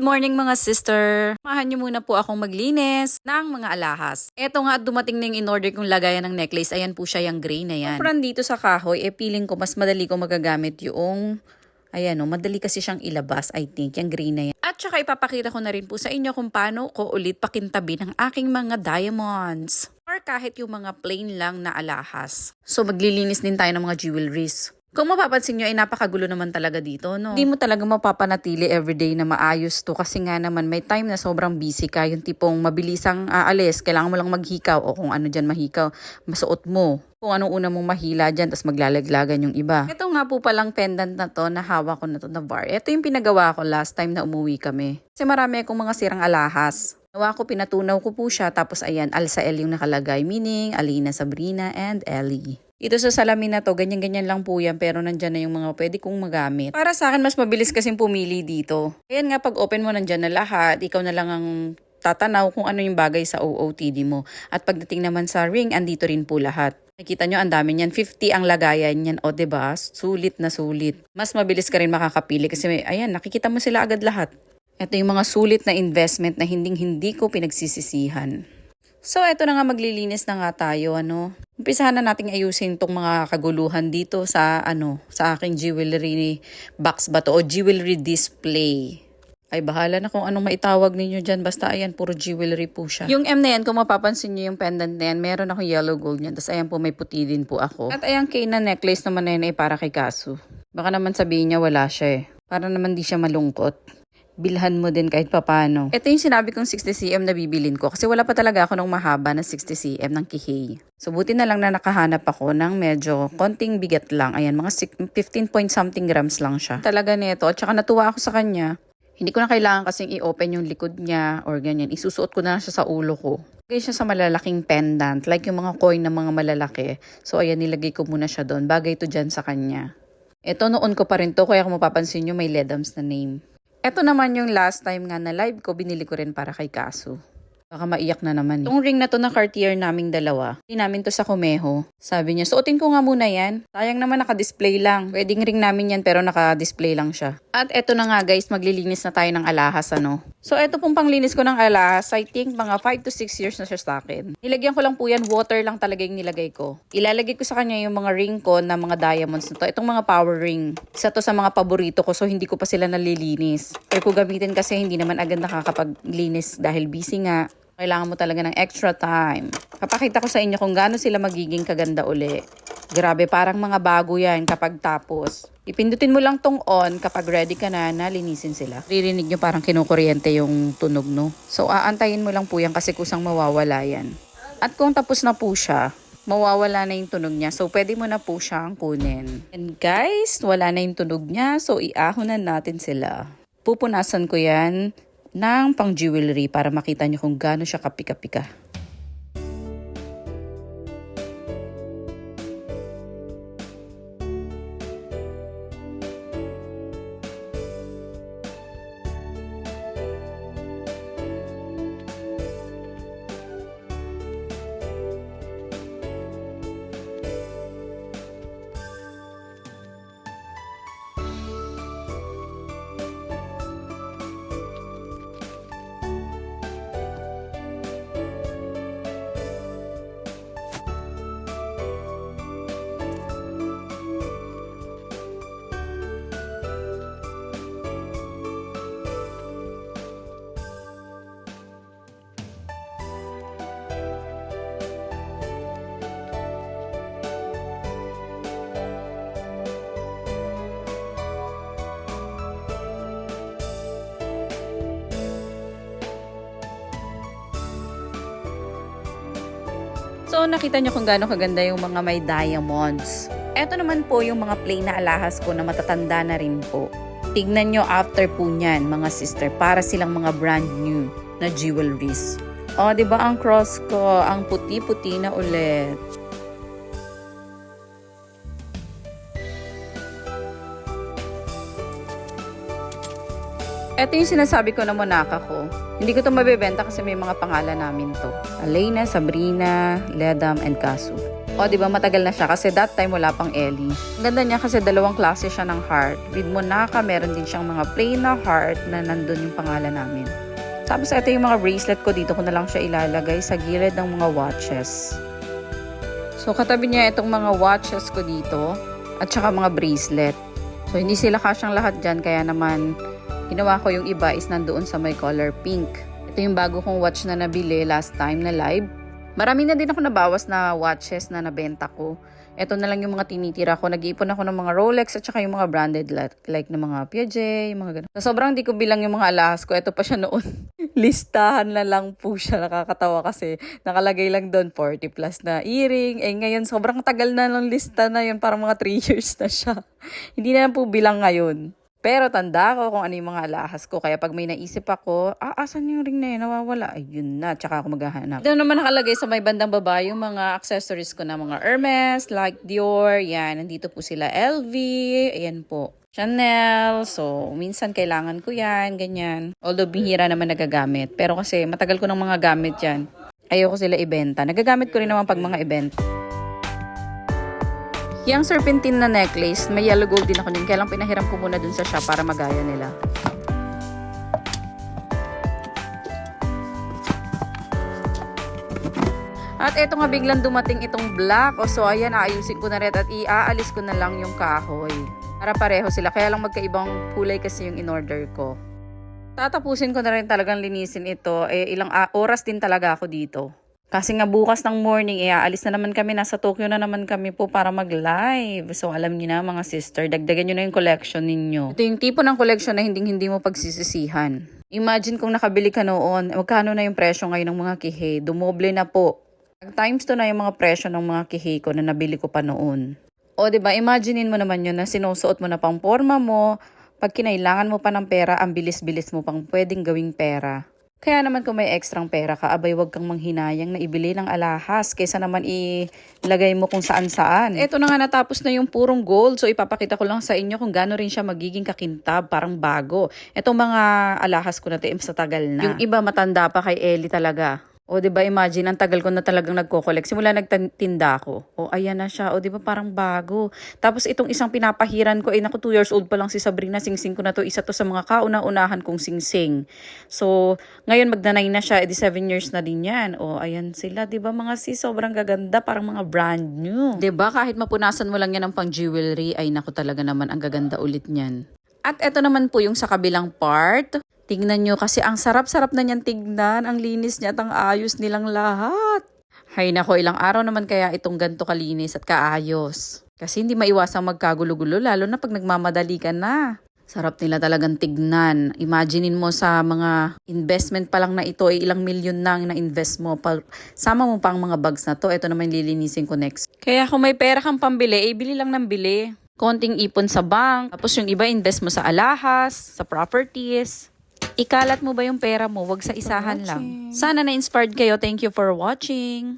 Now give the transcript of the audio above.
Good morning mga sister! Samahan niyo muna po akong maglinis ng mga alahas. Eto nga at dumating na yung in-order kong lagayan ng necklace. Ayan po siya yung gray na yan. From dito sa kahoy, eh feeling ko mas madali ko magagamit yung Ayan o, madali kasi siyang ilabas, I think, yung gray na yan. At saka ipapakita ko na rin po sa inyo kung paano ko ulit pakintabi ng aking mga diamonds. Or kahit yung mga plain lang na alahas. So maglilinis din tayo ng mga jewelries. Kung mapapansin nyo, ay napakagulo naman talaga dito, no? Hindi mo talaga mapapanatili everyday na maayos to kasi nga naman may time na sobrang busy ka, yung tipong mabilisang aalis, kailangan mo lang maghikaw o kung ano dyan mahikaw, masuot mo. Kung anong una mong mahila dyan, tapos maglalaglagan yung iba. Ito nga po palang pendant na to, na hawak ko na to na bar. Ito yung pinagawa ko last time na umuwi kami. Kasi marami akong mga sirang alahas. Nawa ko, pinatunaw ko po siya, tapos ayan, Alsael yung nakalagay, meaning Alina, Sabrina, and Ellie. Ito sa salamin na to, ganyan-ganyan lang po yan, pero nandyan na yung mga pwede kong magamit. Para sa akin, mas mabilis kasing pumili dito. Ayan nga, pag open mo nandyan na lahat, ikaw na lang ang tatanaw kung ano yung bagay sa OOTD mo. At pagdating naman sa ring, andito rin po lahat. Nakita nyo, ang dami niyan. 50 ang lagayan niyan. O, ba Sulit na sulit. Mas mabilis ka rin makakapili kasi, may, ayan, nakikita mo sila agad lahat. Ito yung mga sulit na investment na hinding-hindi ko pinagsisisihan. So, eto na nga maglilinis na nga tayo, ano. Umpisahan na nating ayusin tong mga kaguluhan dito sa, ano, sa aking jewelry box ba to, o jewelry display. Ay, bahala na kung anong maitawag ninyo dyan. Basta, ayan, puro jewelry po siya. Yung M na yan, kung mapapansin nyo yung pendant na yan, meron akong yellow gold niyan. Tapos, ayan po, may puti din po ako. At ayan, kay na necklace naman na yan ay para kay Kasu. Baka naman sabihin niya wala siya eh. Para naman di siya malungkot bilhan mo din kahit papano. Ito yung sinabi kong 60cm na bibilin ko kasi wala pa talaga ako ng mahaba na 60cm ng kihey. So buti na lang na nakahanap ako ng medyo konting bigat lang. Ayan, mga 15 point something grams lang siya. Talaga nito. At saka natuwa ako sa kanya. Hindi ko na kailangan kasing i-open yung likod niya or ganyan. Isusuot ko na lang siya sa ulo ko. Lagay siya sa malalaking pendant, like yung mga coin ng mga malalaki. So ayan, nilagay ko muna siya doon. Bagay to dyan sa kanya. Ito noon ko pa rin to, kaya kung mapapansin nyo may Ledams na name. Ito naman yung last time nga na live ko, binili ko rin para kay Kasu. Baka maiyak na naman. Itong ring na to na Cartier naming dalawa, hindi namin to sa Kumeho. Sabi niya, suotin ko nga muna yan. Sayang naman naka-display lang. Pwedeng ring namin yan pero naka-display lang siya. At eto na nga guys, maglilinis na tayo ng alahas ano. So eto pong panglinis ko ng alahas, I think mga 5 to 6 years na siya sa akin. Nilagyan ko lang po yan, water lang talaga yung nilagay ko. Ilalagay ko sa kanya yung mga ring ko na mga diamonds na to. Itong mga power ring. Isa to sa mga paborito ko so hindi ko pa sila nalilinis. Pero ko gamitin kasi hindi naman agad nakakapaglinis dahil busy nga. Kailangan mo talaga ng extra time. Papakita ko sa inyo kung gaano sila magiging kaganda uli. Grabe, parang mga bago yan kapag tapos. Ipindutin mo lang tong on kapag ready ka na na linisin sila. Ririnig nyo parang kinukuryente yung tunog, no? So, aantayin mo lang po yan kasi kusang mawawala yan. At kung tapos na po siya, mawawala na yung tunog niya. So, pwede mo na po siyang kunin. And guys, wala na yung tunog niya. So, iahonan natin sila. Pupunasan ko yan ng pang jewelry para makita nyo kung gaano siya kapika-pika. So, nakita nyo kung gaano kaganda yung mga may diamonds. Ito naman po yung mga plain na alahas ko na matatanda na rin po. Tignan nyo after po niyan, mga sister, para silang mga brand new na jewelries. O, oh, ba ang cross ko, ang puti-puti na ulit. Ito yung sinasabi ko na monaka ko. Hindi ko to mabebenta kasi may mga pangalan namin to. Alena, Sabrina, Ledam, and Kasu. O, di ba matagal na siya kasi that time wala pang Ellie. Ang ganda niya kasi dalawang klase siya ng heart. With Monaca, meron din siyang mga plain na heart na nandun yung pangalan namin. Tapos ito yung mga bracelet ko dito ko na lang siya ilalagay sa gilid ng mga watches. So katabi niya itong mga watches ko dito at saka mga bracelet. So hindi sila kasyang lahat dyan kaya naman ginawa ko yung iba is nandoon sa may color pink. Ito yung bago kong watch na nabili last time na live. Marami na din ako nabawas na watches na nabenta ko. Ito na lang yung mga tinitira ko. Nag-iipon ako ng mga Rolex at saka yung mga branded like, like ng mga Piaget, mga ganun. So, sobrang di ko bilang yung mga alahas ko. Ito pa siya noon. Listahan na lang po siya. Nakakatawa kasi nakalagay lang doon 40 plus na earring. Eh ngayon, sobrang tagal na ng lista na yun. Parang mga 3 years na siya. Hindi na lang po bilang ngayon. Pero tanda ko kung ano yung mga alahas ko. Kaya pag may naisip ako, ah, asan yung ring na yun? Nawawala. Ayun na, tsaka ako maghahanap. Ito naman nakalagay sa may bandang baba yung mga accessories ko na mga Hermes, like Dior. Yan, nandito po sila LV. Ayan po. Chanel. So, minsan kailangan ko yan, ganyan. Although, bihira naman nagagamit. Pero kasi matagal ko ng mga gamit yan. Ayoko sila ibenta. Nagagamit ko rin naman pag mga event. Yung serpentine na necklace, may yellow gold din ako din. Kaya lang pinahiram ko muna dun sa shop para magaya nila. At eto nga biglang dumating itong black. O so ayan, aayusin ko na rin at iaalis ko na lang yung kahoy. Para pareho sila. Kaya lang magkaibang kulay kasi yung in-order ko. Tatapusin ko na rin talagang linisin ito. Eh, ilang a- oras din talaga ako dito. Kasi nga bukas ng morning, eh, aalis na naman kami. Nasa Tokyo na naman kami po para mag-live. So, alam niyo na mga sister, dagdagan niyo na yung collection ninyo. Ito yung tipo ng collection na hindi hindi mo pagsisisihan. Imagine kung nakabili ka noon, magkano na yung presyo ngayon ng mga kihe? Dumoble na po. Times to na yung mga presyo ng mga kihe ko na nabili ko pa noon. O, ba imaginein mo naman yun na sinusuot mo na pang forma mo, pag kinailangan mo pa ng pera, ang bilis-bilis mo pang pwedeng gawing pera. Kaya naman kung may ekstrang pera ka, abay wag kang manghinayang na ibili ng alahas kaysa naman ilagay mo kung saan saan. Ito na nga natapos na yung purong gold. So ipapakita ko lang sa inyo kung gaano rin siya magiging kakintab, parang bago. Itong mga alahas ko na to, sa tagal na. Yung iba matanda pa kay Ellie talaga. O, di ba imagine, ang tagal ko na talagang nagko-collect. Simula nagtinda ako. O, ayan na siya. O, di ba parang bago. Tapos itong isang pinapahiran ko, eh, naku, 2 years old pa lang si Sabrina. Singsing ko na to. Isa to sa mga kauna-unahan kong singsing. So, ngayon magdanay na siya. Edi 7 years na din yan. O, ayan sila. Di ba mga sis, sobrang gaganda. Parang mga brand new. Di ba kahit mapunasan mo lang yan ng pang jewelry, ay naku talaga naman ang gaganda ulit niyan. At eto naman po yung sa kabilang part. Tingnan nyo kasi ang sarap-sarap na niyan tignan. Ang linis niya at ang ayos nilang lahat. Hay nako, ilang araw naman kaya itong ganto kalinis at kaayos. Kasi hindi maiwasang magkagulo-gulo lalo na pag nagmamadali ka na. Sarap nila talagang tignan. Imaginein mo sa mga investment pa lang na ito, ay ilang milyon na ang na-invest mo. Pa, sama mo pa ang mga bags na to. Ito naman lilinisin ko next. Kaya kung may pera kang pambili, eh bili lang ng bili. Konting ipon sa bank. Tapos yung iba invest mo sa alahas, sa properties. Ikalat mo ba yung pera mo? Wag sa isahan lang. Sana na-inspired kayo. Thank you for watching.